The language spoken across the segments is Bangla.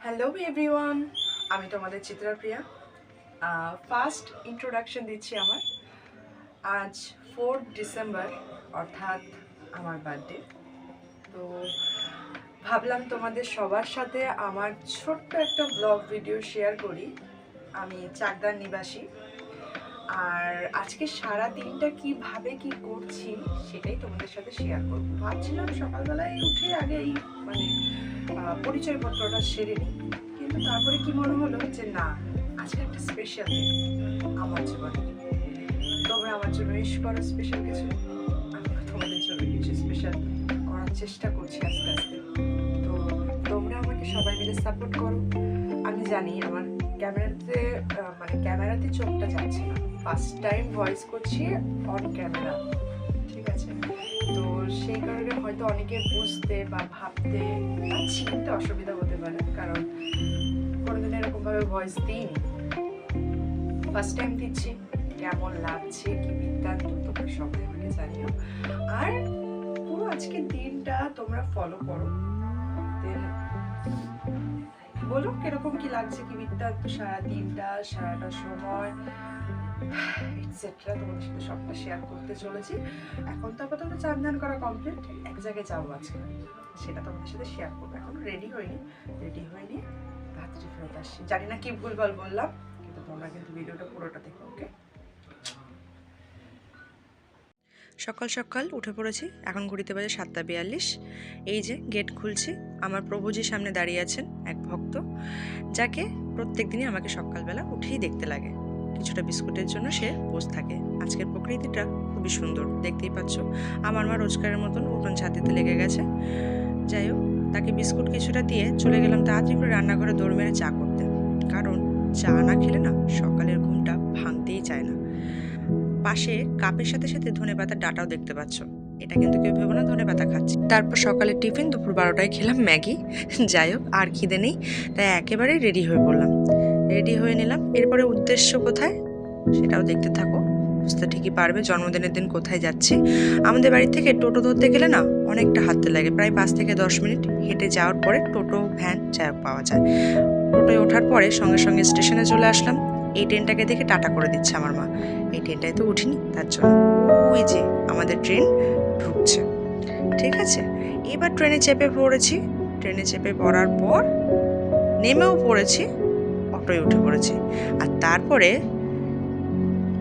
হ্যালো এভরিওয়ান আমি তোমাদের চিত্রাপ্রিয়া ফার্স্ট ইন্ট্রোডাকশন দিচ্ছি আমার। আজ ফোর্থ ডিসেম্বর অর্থাৎ আমার বার্থডে তো ভাবলাম তোমাদের সবার সাথে আমার ছোট্ট একটা ব্লগ ভিডিও শেয়ার করি। আমি চাকদার নিবাসী। আর আজকে সারা দিনটা কীভাবে কি করছি সেটাই তোমাদের সাথে শেয়ার করব। ভাবছিলাম সকালবেলায় উঠে আগে এই মানে পরিচয়পত্রটা সেরে নিই। কিন্তু তারপরে কি মনে হলো যে না, আজকে একটা স্পেশাল আমার জীবনে তোমরা আমার জন্য উইশ করো স্পেশাল কিছু। আমি তোমাদের জন্য কিছু স্পেশাল করার চেষ্টা করছি আস্তে আস্তে। তো তোমরা আমাকে সবাই মিলে সাপোর্ট করো। আমি জানি আমার ক্যামেরাতে মানে ক্যামেরাতে চোখটা যাচ্ছে না। ফার্স্ট টাইম ভয়েস করছি অন ক্যামেরা ঠিক আছে? তো সেই কারণে হয়তো অনেকে বুঝতে বা ভাবতে চিনতে অসুবিধা হতে পারে, কারণ কোনোদিন এরকমভাবে ভয়েস দিইনি। ফার্স্ট টাইম দিচ্ছি, কেমন লাগছে, কি বৃত্তান্ত তোমরা সবাই আমাকে জানিও। আর পুরো আজকে দিনটা তোমরা ফলো করো। দেন বলো কীরকম কি লাগছে কি বৃত্তান্ত সারা দিনটা, সারাটা সময় এটসেট্রা তোমাদের সাথে সবটা শেয়ার করতে চলেছি। এখন তো আপাতত চান ধান করা কমপ্লিট এক জায়গায় যাব আজকে। সেটা তোমাদের সাথে শেয়ার করব। এখন রেডি হয়নি রেডি হয়নি রাত্রি ফেরত আসছি। জানি না কি ভুল বল বললাম, কিন্তু তোমরা কিন্তু ভিডিওটা পুরোটা দেখো ওকে সকাল সকাল উঠে পড়েছি, এখন ঘুরিতে বাজে সাতটা বিয়াল্লিশ। এই যে গেট খুলছি, আমার প্রভুজির সামনে দাঁড়িয়ে আছেন, এক ভক্ত, যাকে প্রত্যেক দিনই আমাকে সকালবেলা উঠেই দেখতে লাগে। কিছুটা বিস্কুটের জন্য সে বসে থাকে। আজকের প্রকৃতিটা খুবই সুন্দর, দেখতেই পাচ্ছ। আমার মা রোজগারের মতন উঠোন ছাদিতে লেগে গেছে। যাই হোক, তাকে বিস্কুট কিছুটা দিয়ে চলে গেলাম তাড়াতাড়ি করে রান্নাঘরে দৌড় মেরে চা করতে। কারণ চা না খেলে না সকালের ঘুমটা ভাঙতেই চায় না। পাশে কাপের সাথে সাথে ধনে পাতার ডাটাও দেখতে পাচ্ছ। এটা কিন্তু কেউ ভেবো না, ধনে পাতা খাচ্ছি। তারপর সকালে টিফিন, দুপুর বারোটায় খেলাম ম্যাগি। যাই হোক, আর খিদে নেই, তাই একেবারেই রেডি হয়ে পড়লাম। রেডি হয়ে নিলাম। এরপরে উদ্দেশ্য কোথায়? সেটাও দেখতে থাকো। বুঝতে ঠিকই পারবে জন্মদিনের দিন কোথায় যাচ্ছি। আমাদের বাড়ি থেকে টোটো ধরতে গেলে না অনেকটা হাঁটতে লাগে। প্রায় পাঁচ থেকে দশ মিনিট হেঁটে যাওয়ার পরে টোটো, ভ্যান যা হোক, পাওয়া যায়। টোটোয় ওঠার পরে সঙ্গে সঙ্গে স্টেশনে চলে আসলাম। এই ট্রেনটাকে দেখে টাটা করে দিচ্ছে আমার মা। এই ট্রেনটায় তো উঠিনি, তার জন্য। ওই যে আমাদের ট্রেন ঢুকছে। ঠিক আছে? এবার ট্রেনে চেপে পড়েছি। ট্রেনে চেপে পড়ার পর নেমেও পড়েছি, অটোয় উঠে পড়েছি। আর তারপরে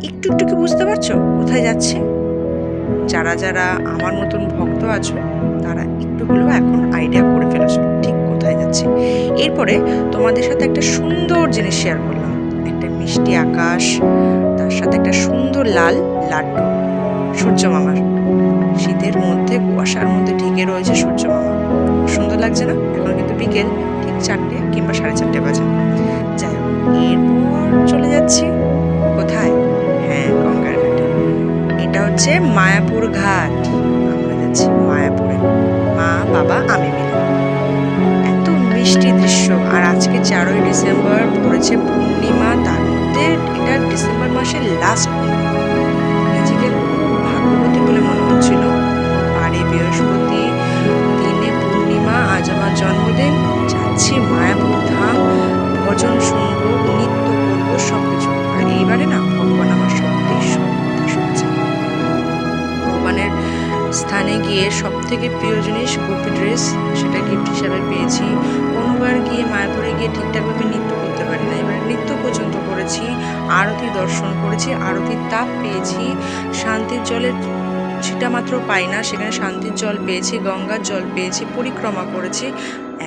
একটু একটু কি বুঝতে পারছ? কোথায় যাচ্ছে? যারা যারা আমার মতন ভক্ত আছো, তারা একটু হলেও এখন আইডিয়া করে ফেলেছো ঠিক কোথায় যাচ্ছে। এরপরে তোমাদের সাথে একটা সুন্দর জিনিস শেয়ার করলাম। একটা মিষ্টি আকাশ, তার সাথে একটা সুন্দর লাল লাড্ডু। সূর্য মামার। শীতের মধ্যে, কুয়াশার মধ্যে ঢেকে রয়েছে সূর্য মামা। সুন্দর লাগছে না? এখন কিন্তু বিকেল, ঠিক চারটে কিংবা সাড়ে চারটে বাজে। যাই হোক, এরপর চলে যাচ্ছি। কোথায়? হ্যাঁ গঙ্গার ঘাটে। এটা হচ্ছে মায়াপুর ঘাট। আমরা যাচ্ছি মায়াপুরে। মা, বাবা, আমি মিলে। দৃশ্য আর আজকে চারই ডিসেম্বর পড়েছে পূর্ণিমা তার মধ্যে এটা ডিসেম্বর মাসের লাস্ট থেকে প্রিয় জিনিস গোপী ড্রেস সেটা গিফট হিসাবে পেয়েছি। কোনোবার গিয়ে মায়াপুরে গিয়ে ঠিকঠাকভাবে নৃত্য করতে পারি না এবার নৃত্য পর্যন্ত করেছি, আরতি দর্শন করেছি, আরতির তাপ পেয়েছি। শান্তির জলের ছিটা মাত্র পাই না, সেখানে শান্তির জল পেয়েছি, গঙ্গার জল পেয়েছি, পরিক্রমা করেছি।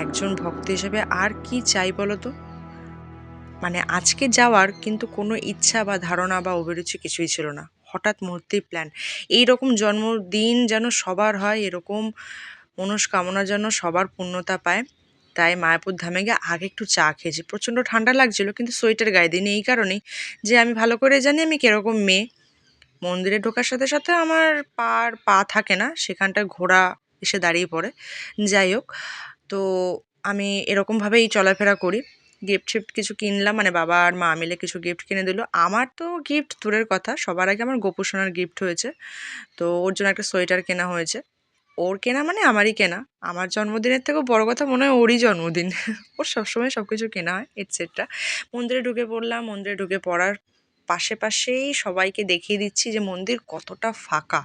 একজন ভক্ত হিসেবে আর কি চাই বলো তো? মানে আজকে যাওয়ার কিন্তু কোনো ইচ্ছা বা ধারণা বা অভিরুচি কিছুই ছিল না। হঠাৎ মুহূর্তেই প্ল্যান এই রকম জন্মদিন যেন সবার হয়, এরকম মনস্কামনা যেন সবার পূর্ণতা পায়, তাই মায়াপুর ধামে গিয়ে আগে একটু চা খেয়েছি। প্রচণ্ড ঠান্ডা লাগছিল, কিন্তু সোয়েটার গায়ে দিইনি এই কারণেই যে আমি ভালো করে জানি আমি কীরকম মেয়ে। মন্দিরে ঢোকার সাথে সাথে আমার পার পা থাকে না সেখানটায় ঘোড়া এসে দাঁড়িয়ে পড়ে। যাই হোক, তো আমি এরকমভাবেই চলাফেরা করি। গিফট শিফট কিছু কিনলাম মানে বাবা আর মা মিলে কিছু গিফট কিনে দিল। আমার তো গিফট দূরের কথা, সবার আগে আমার গোপুসোনার গিফট হয়েছে। তো ওর জন্য একটা সোয়েটার কেনা হয়েছে। ওর কেনা মানে আমারই কেনা। আমার জন্মদিনের থেকেও বড় কথা মনে হয় ওরই জন্মদিন। ওর সবসময় সব কিছু কেনা হয় এটসেট্রা মন্দিরে ঢুকে পড়লাম, মন্দিরে ঢুকে পড়ার পাশে পাশেই সবাইকে দেখিয়ে দিচ্ছি যে মন্দির কতটা ফাঁকা।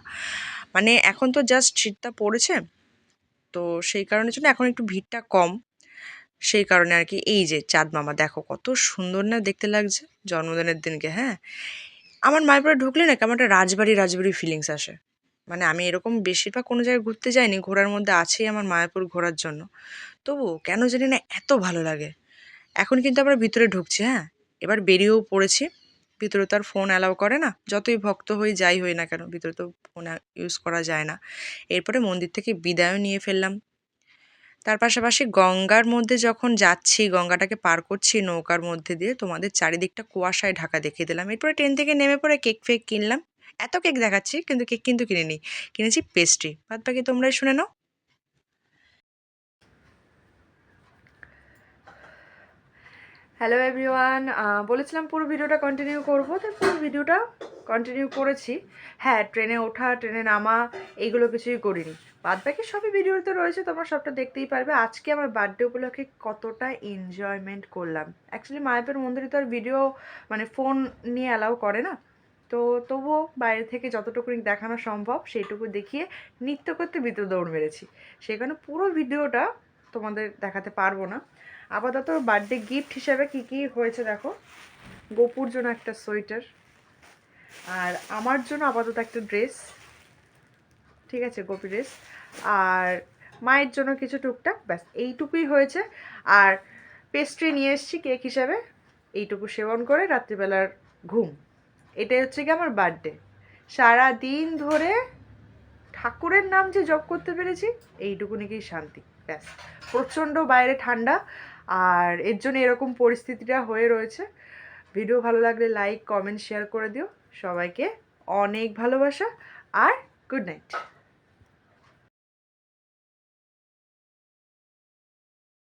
মানে এখন তো জাস্ট শীতটা পড়েছে, তো সেই কারণের জন্য এখন একটু ভিড়টা কম। সেই কারণে আর কি এই যে চাঁদ মামা, দেখো কত সুন্দর না দেখতে লাগছে জন্মদিনের দিনকে হ্যাঁ? আমার মায়াপুরে ঢুকলে না কেমন একটা রাজবাড়ি রাজবাড়ি ফিলিংস আসে। মানে আমি এরকম বেশিরভাগ কোনো জায়গায় ঘুরতে যাইনি, ঘোরার মধ্যে আছেই আমার মায়াপুর ঘোরার জন্য। তবু কেন জানি না এত ভালো লাগে। এখন কিন্তু আমরা ভিতরে ঢুকছি হ্যাঁ? এবার বেরিয়েও পড়েছি, ভিতরে তো আর ফোন অ্যালাউ করে না। যতই ভক্ত হই, যাই হই না কেন, ভিতরে তো ফোন ইউজ করা যায় না। এরপরে মন্দির থেকে বিদায়ও নিয়ে ফেললাম। তার পাশাপাশি গঙ্গার মধ্যে যখন যাচ্ছি, গঙ্গাটাকে পার করছি নৌকার মধ্যে দিয়ে, তোমাদের চারিদিকটা কুয়াশায় ঢাকা দেখিয়ে দিলাম। এরপরে ট্রেন থেকে নেমে পড়ে কেক ফেক কিনলাম। এত কেক দেখাচ্ছি, কিন্তু কেক কিন্তু কিনে কিনিনি। কিনেছি পেস্ট্রি বাদ বাকি তোমরাই শুনে নাও। হ্যালো এভরিওয়ান বলেছিলাম পুরো ভিডিওটা কন্টিনিউ করব তো পুরো ভিডিওটা কন্টিনিউ করেছি। হ্যাঁ ট্রেনে ওঠা, ট্রেনে নামা, এইগুলো কিছুই করিনি। বাদ বাকি সবই ভিডিওতে রয়েছে, তোমরা সবটা দেখতেই পারবে। আজকে আমার বার্থডে উপলক্ষে কতটা এনজয়মেন্ট করলাম। অ্যাকচুয়ালি মায়াপুর মন্দিরে তো আর ভিডিও মানে ফোন নিয়ে অ্যালাউ করে না। তো তবুও বাইরে থেকে যতটুকু দেখানো সম্ভব, সেইটুকু দেখিয়ে নৃত্য করতে ভিতরে দৌড় মেরেছি। সেখানে পুরো ভিডিওটা তোমাদের দেখাতে পারব না। আপাতত বার্থডে গিফট হিসাবে কি কি হয়েছে দেখো। গোপুর জন্য একটা সোয়েটার। আর আমার জন্য আপাতত একটা ড্রেস ঠিক আছে, গোপি ড্রেস। আর মায়ের জন্য কিছু টুকটাক, ব্যাস, এইটুকুই হয়েছে। আর পেস্ট্রি নিয়ে এসেছি কেক হিসাবে, এইটুকু সেবন করে রাত্রিবেলার ঘুম। এটাই হচ্ছে কি আমার বার্থডে সারা দিন ধরে ঠাকুরের নাম যে জপ করতে পেরেছি, এইটুকু নাকি শান্তি, ব্যাস। প্রচণ্ড বাইরে ঠান্ডা, আর এর জন্য এরকম পরিস্থিতিটা হয়ে রয়েছে। ভিডিও ভালো লাগলে লাইক কমেন্ট শেয়ার করে দিও। সবাইকে অনেক ভালোবাসা, আর গুড নাইট